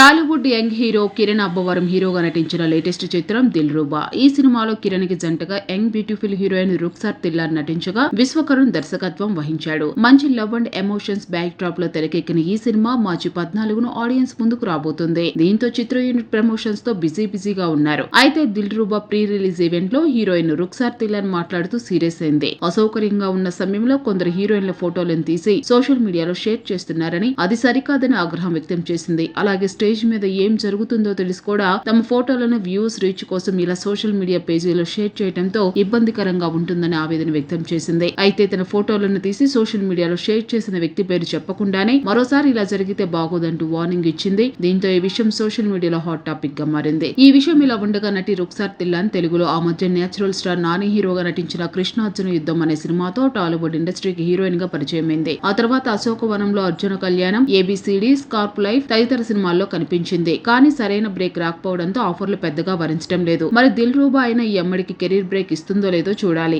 Tollywood young hero Kiran Abbavaram హీరోగా నటించిన latest చిత్రం దిల్ రూబా. ఈ సినిమాలో కిరణ్కి జంటగా young beautiful heroine Ruksar Dhillon నటించగా విశ్వకరుణ్ దర్శకత్వం వహించాడు. మంచి లవ్ అండ్ ఎమోషన్స్ బ్యాక్ డ్రాప్లో తెరకెక్కిన ఈ సినిమా మార్చి పద్నాలుగును ఆడియన్స్ ముందుకు రాబోతుంది. దీంతో చిత్ర యూనిట్ ప్రమోషన్స్తో బిజీ బిజీగా ఉన్నారు. అయితే దిల్ రూబా ప్రీ రిలీజ్ ఈవెంట్లో హీరోయిన్ రుక్సార్ తిల్లార్ మాట్లాడుతూ సీరియస్ అయింది. అసౌకర్యంగా ఉన్న సమయంలో కొందరు హీరోయిన్ల ఫోటోలను తీసి సోషల్ మీడియాలో షేర్ చేస్తున్నారని అది సరికాదని ఆగ్రహం వ్యక్తం చేసింది. అలాగే స్టేజ్ మీద ఏం జరుగుతుందో తెలిసి కూడా తమ ఫోటోలను వ్యూస్ రీచ్ కోసం ఇలా సోషల్ మీడియా పేజీలో షేర్ చేయడంతో ఇబ్బందికరంగా ఉంటుందని ఆవేదన వ్యక్తం చేసింది. అయితే తన ఫోటోలను తీసి సోషల్ మీడియాలో షేర్ చేసిన వ్యక్తి పేరు చెప్పకుండానే మరోసారి ఇలా జరిగితే బాగోదంటూ వార్నింగ్ ఇచ్చింది. దీంతో ఈ విషయం సోషల్ మీడియాలో హాట్ టాపిక్గా మారింది. ఈ విషయం ఇలా ఉండగా నటి రుక్సార్ తిల్లాన్ తెలుగులో ఆ మధ్య నేచురల్ స్టార్ నాని హీరోగా నటించిన కృష్ణార్జున యుద్ధం అనే సినిమాతో టాలీవుడ్ ఇండస్ట్రీకి హీరోయిన్గా పరిచయమైంది. ఆ తర్వాత అశోకవనంలో అర్జున కళ్యాణం ఏబిసిడి స్కార్ప్ లైఫ్ తదితర సినిమాల్లో అనిపించింది కానీ సరైన బ్రేక్ రాకపోవడంతో ఆఫర్లు పెద్దగా వరించడం లేదు. మరి దిల్ రూబా అయిన ఈ అమ్మడికి కెరీర్ బ్రేక్ ఇస్తుందో లేదో చూడాలి.